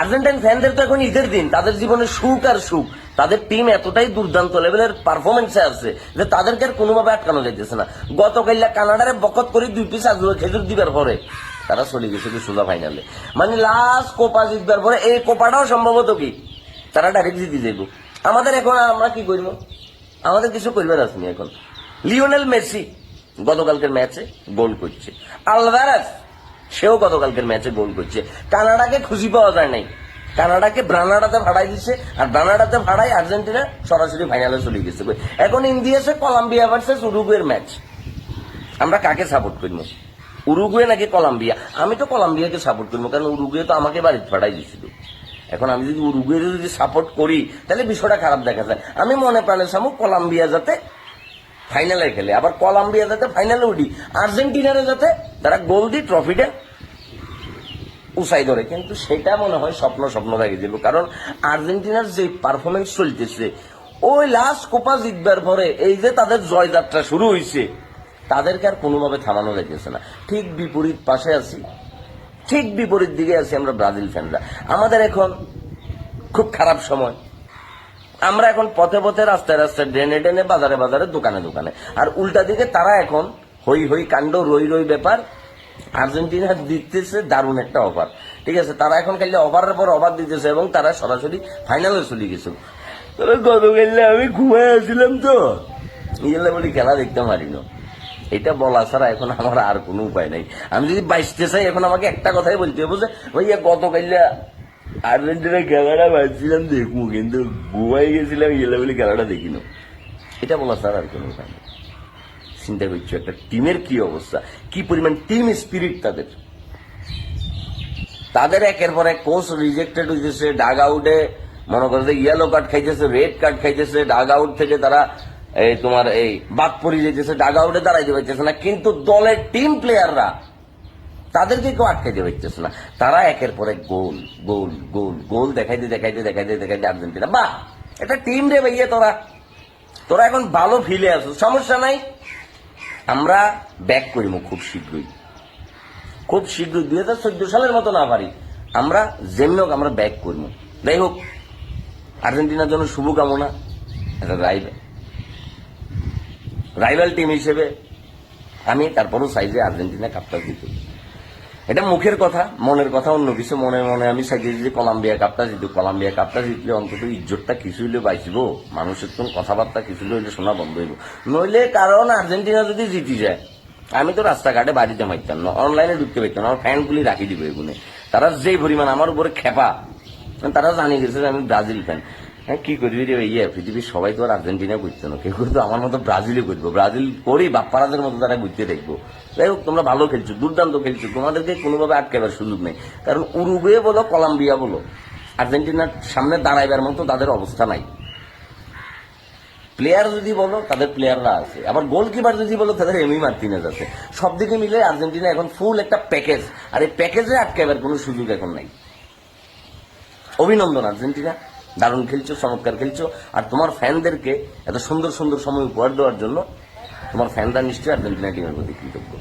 Argentine ফ্যানদের তো এখন ঈদের দিন, তাদের জীবনে সুখ আর সুখ। তাদের টিম এতটাই দুর্দান্ত লেভেলের পারফরমেন্সে আছে যে তাদেরকে আর কোনোভাবে আটকানো যাইতেছে না। গতকাল কানাডারে বকত করে দুই পিস আজ খেজুর দিবার পরে তারা চলে গেছে কি সোজা ফাইনালে মানে লাস্ট কোপা জিতবার পরে এই কোপাটাও সম্ভবত কি? তারা ডাইরেক্ট জিতে যাইব। আমাদের এখন আমরা কি করব আমাদের কিছু করবার আসনি এখন। লিওনেল মেসি গতকালকের ম্যাচে গোল করছে। আলভারাস সেও গতকালকের ম্যাচে গোল করছে। কানাডাকে খুশি পাওয়া যায় নাই। কানাডাকে ব্রানাডাতে ভাড়াই দিচ্ছে, আর ব্রানাডাতে ভাড়াই আর্জেন্টিনা সরাসরি ফাইনালে চলে গেছে। এখন ইন্ডিয়াছে কলম্বিয়া ভার্সেস উরুগুয়ের ম্যাচ আমরা কাকে সাপোর্ট করব? উরুগুয়ে নাকি কলম্বিয়া? আমি তো কলম্বিয়াকে সাপোর্ট করব, কারণ উরুগুয়ে তো আমাকে বাড়িতে পাঠাই দিছিল। এখন আমি যদি উরুগুয়ে যদি সাপোর্ট করি, তাহলে বিষয়টা খারাপ দেখা যায়। আমি মনে প্রাণে সামু কলম্বিয়া যাতে ফাইনালে খেলে, আবার কলম্বিয়া যাতে ফাইনালে উঠি, আর্জেন্টিনারে যাতে তারা গোল দি ট্রফিটা উসাই ধরে। কিন্তু সেটা মনে হয় স্বপ্ন স্বপ্ন রেখে দিল কারণ আর্জেন্টিনার যে পারফরমেন্স চলতেছে, ওই লাস্ট কোপা জিতবার পরে এই যে তাদের জয়যাত্রা শুরু হয়েছে তাদেরকে আর কোনোভাবে থামানো যাইতেছে না। ঠিক বিপরীত পাশে আছি। ঠিক বিপরীত দিকে আছি আমরা ব্রাজিল ফ্যানরা আমাদের এখন খুব খারাপ সময়। আমরা এখন পথে পথে রাস্তায় রাস্তায় ড্রেনে ড্রেনে, বাজারে বাজারে, দোকানে দোকানে। আর উল্টা দিকে তারা এখন হই হই কাণ্ড, রই রই ব্যাপার আর্জেন্টিনা দিতেছে দারুণ একটা অফার ঠিক আছে, তারা এখন খালি অফারের পর অফার দিতেছে এবং তারা সরাসরি ফাইনালে চলে গেছে। তবে গতকালে আমি ঘুমায় আসছিলাম তো ইয়েলে বলি খেলা দেখতে পারি না। এটা বলা ছাড়া এখন আমার আর কোনো উপায় নাই। আমি যদি বাইশতে চাই, এখন আমাকে একটা কথাই বলতে হবে যে ভাইয়া গতকালে আর্জেন্টিনা খেলাটা ভাবছিলাম দেখব, কিন্তু ঘুমাই গেছিলাম ইয়েলে বলি খেলাটা দেখি না। এটা বলা ছাড়া আর কোনো উপায় নেই। চিন্তা করছ একটা টিমের কি অবস্থা? কি পরিমাণ টিম স্পিরিট তাদের? তাদের একের পর এক কোচ রিজেক্টেড হইতেছে ডাগ আউটে মনে করো ইয়েলো কার্ড খাইতেছে রেড কার্ড খাইতেছে ডাগ আউট থেকে তারা এই তোমার এই বাদ পড়ে যেতেছে ডাগ আউটে দাঁড়াইতে পারতেছে না। কিন্তু দলের টিম প্লেয়াররা তাদেরকে কেউ আটকাইতে পারতেছে না। তারা একের পর এক গোল গোল গোল গোল দেখাইতে দেখাইতে দেখাইতে দেখাইতে আর্জেন্টিনা। বাহ! এটা টিম রে ভাইয়া তোরা। তোরা এখন ভালো ফিলে আছো। সমস্যা নাই। আমরা ব্যাক করিব খুব শীঘ্রই। খুব শীঘ্রই, দুই হাজার চোদ্দ সালের মতো না পারি। আমরা যেমনি হোক আমরা ব্যাক করব যাই হোক, আর্জেন্টিনার জন্য শুভকামনা একটা রাইভেল রাইভাল টিম হিসেবে আমি তারপরও চাই যে আর্জেন্টিনা কাপটা জিতুক এটা মুখের কথা, মনের কথা, অন্য কিছু মনে মনে আমি চাই যে কলম্বিয়া কাপটা জিতুক কলম্বিয়া কাপটা জিতলে অন্তত ইজ্জতটা কিছু হইলে বাঁচব, মানুষের তো কথাবার্তা কিছু হইলে শোনা বন্ধ হইব। নইলে কারণ আর্জেন্টিনা যদি জিতি যায়, আমি তো রাস্তাঘাটে বাড়িতে মারতাম না, অনলাইনে ঢুকতে পারতাম আমার ফ্যানগুলি রাখি দিব এগুনে। তারা যেই পরিমাণ আমার উপরে খেপা, তারা জানিয়ে গেছে আমি ব্রাজিল ফ্যান হ্যাঁ কি করবি রে ইয়ে পৃথিবীর সবাই তো আর আর্জেন্টিনা করছে না। কেউ তো আমার মতো ব্রাজিলে করব ব্রাজিল করেই বাপ্পারাদের মতো তারা ঘুরতে দেখব। যাই হোক, তোমরা ভালো খেলছো, দুর্দান্ত খেলছো। তোমাদেরকে কোনোভাবে আটকাবার সুযোগ নেই। কারণ উরুগুয়ে বলো, কলম্বিয়া বলো, আর্জেন্টিনার সামনে দাঁড়াইবার মতো তাদের অবস্থা নাই। প্লেয়ার যদি বলো, তাদের প্লেয়াররা আছে। আবার গোলকিপার যদি বলো, তাদের এমি মার্টিনেজ আছে। সব দিকে মিলে আর্জেন্টিনা এখন ফুল একটা প্যাকেজ আর এই প্যাকেজে আটকাবার কোনো সুযোগ এখন নাই। অভিনন্দন আর্জেন্টিনা। দারুণ খেলছো, চমৎকার খেলছো। আর তোমার ফ্যানদেরকে এত সুন্দর সুন্দর সময় উপহার দেওয়ার জন্য তোমার ফ্যানরা নিশ্চয়ই আর্জেন্টিনা টিমের প্রতি কৃতজ্ঞ।